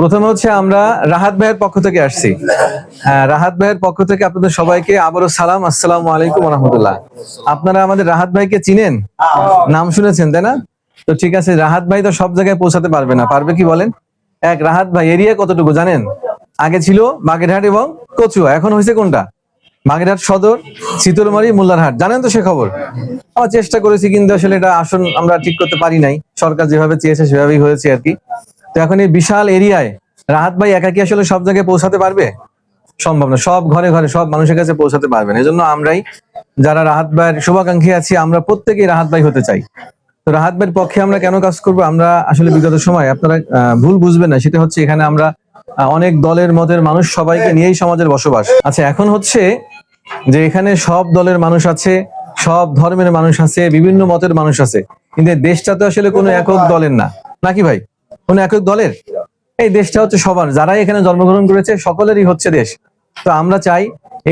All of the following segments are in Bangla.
প্রথমে হচ্ছে আমরা রাহাত ভাইয়ের পক্ষ থেকে আসছি। হ্যাঁ রাহাত ভাইয়ের পক্ষ থেকে আপনাদের সবাইকে আবারও সালাম, আসসালামু আলাইকুম রহমতুল্লাহ আপনারা আমাদের রাহাত ভাইকে চিনেন? নাম শুনেছেন, তাই না? তো ঠিক আছে, রাহাত ভাই তো সব জায়গায় পৌঁছাতে পারবে না, পারবে কি বলেন? এক, রাহাত ভাই, এরিয়া কতটুকু জানেন? আগে ছিল বাগেরহাট এবং কচুয়া, এখন হয়েছে কোনটা? বাগেরহাট সদর শীতলমারি মোল্লারহাট। জানেন তো সে খবর? আমরা চেষ্টা করেছি কিন্তু আসলে এটা আসন আমরা ঠিক করতে পারি নাই। সরকার যেভাবে চেয়েছে সেভাবেই হয়েছে আর কি। তো এখন এই বিশাল এরিয়ায় রাহাত ভাই একা কি আসলে সব জায়গায় পৌঁছাতে পারবে? সম্ভব না, সব ঘরে ঘরে সব মানুষের কাছে পৌঁছাতে পারবেন এজন্য আমরাই, যারা রাহাত ভাইয়ের শুভাকাঙ্ক্ষী আছি, আমরা প্রত্যেকেই রাহাত ভাই হতে চাই। তো রাহাত ভাইয়ের পক্ষে আমরা কেন কাজ করব? আমরা আসলে বিগত সময়, আপনারা ভুল বুঝবেন না। সেটা হচ্ছে এখানে আমরা অনেক দলের মতের মানুষ সবাইকে নিয়েই সমাজের বসবাস। আচ্ছা এখন হচ্ছে যে এখানে সব দলের মানুষ আছে, সব ধর্মের মানুষ আছে, বিভিন্ন মতের মানুষ আছে। কিন্তু দেশটা তো আসলে কোনো একক দলের না। নাকি ভাই? কোনো একক দলের? এই দেশটা হচ্ছে সবার, যারাই এখানে জন্মগ্রহণ করেছে সকলেরই হচ্ছে দেশ। তো আমরা চাই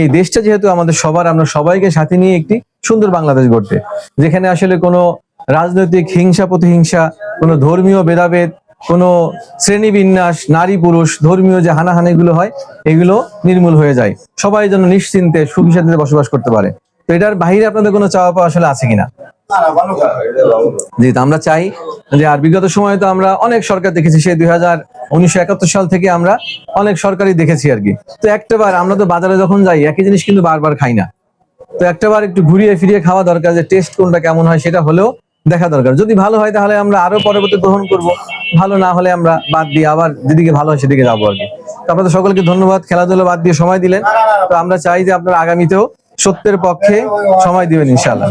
এই দেশটা যেহেতু আমাদের সবার, আমরা সবাইকে সাথে নিয়ে একটি সুন্দর বাংলাদেশ গড়তে। যেখানে আসলে কোনো রাজনৈতিক হিংসা প্রতিহিংসা, কোনো ধর্মীয় ভেদাভেদ, কোনো শ্রেণি বিন্যাস নারী পুরুষ, ধর্মীয় যে হানাহানিগুলো হয়, এগুলো নির্মূল হয়ে যায়। সবাই যেন নিশ্চিন্তে সুখী শান্তিতে বসবাস করতে পারে। তো এটার বাহিরে আপনাদের কোনো চাওয়া পাওয়া আসলে আছে কিনা? জি আমরা চাই যে, আর বিগত সময়ে তো আমরা অনেক সরকার দেখেছি, সেই দুই হাজার উনিশশো একাত্তর সাল থেকে আমরা অনেক সরকারই দেখেছি আর কি। তো একটাবার আমরা তো বাজারে যখন যাই, একই জিনিস কিন্তু বারবার খাই না। তো একটাবার একটু ঘুরিয়ে ফিরিয়ে খাওয়া দরকার যে টেস্ট কোনটা কেমন হয় সেটা হলেও দেখা দরকার। যদি ভালো হয় তাহলে আমরা আরও পরবর্তী গ্রহণ করব, ভালো না হলে আমরা বাদ দিয়ে আবার যেদিকে ভালো হয় সেদিকে যাব আর কি। আপনাদের সকলকে ধন্যবাদ, খেলাধুলা বাদ দিয়ে সময় দিলেন। তো আমরা চাই যে, আপনারা আগামীতেও সত্যের পক্ষে সময় দিবেন, ইনশাআল্লাহ।